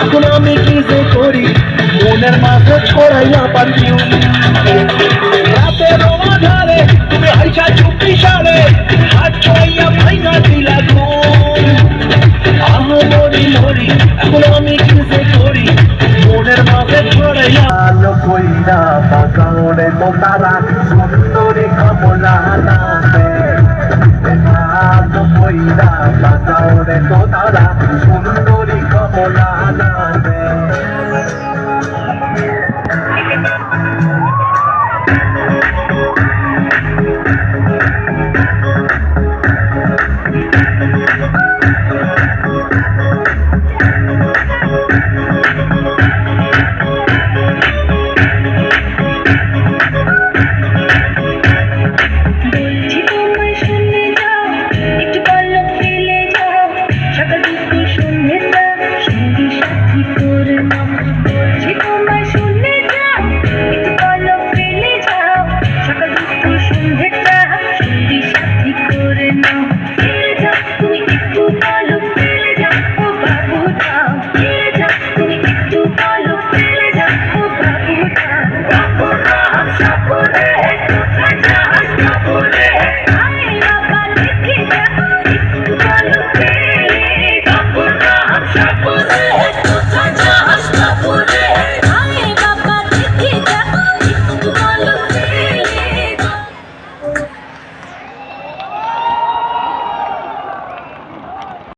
এখন আমি কি যে করি? মনের মাঝে ছড়াইয়া পারি রাতের আধারে তুমি আইসা চুপি সারে আর জমাইয়া ভেঙ্গা দিলা খুন মরি, এখন আমি কি যে করি? মনের মাঝে ছড়াইয়া আলো কইরা বাগানে তো তারা সুন্দরী কমলা আলো কইরা বাগানে তো তারা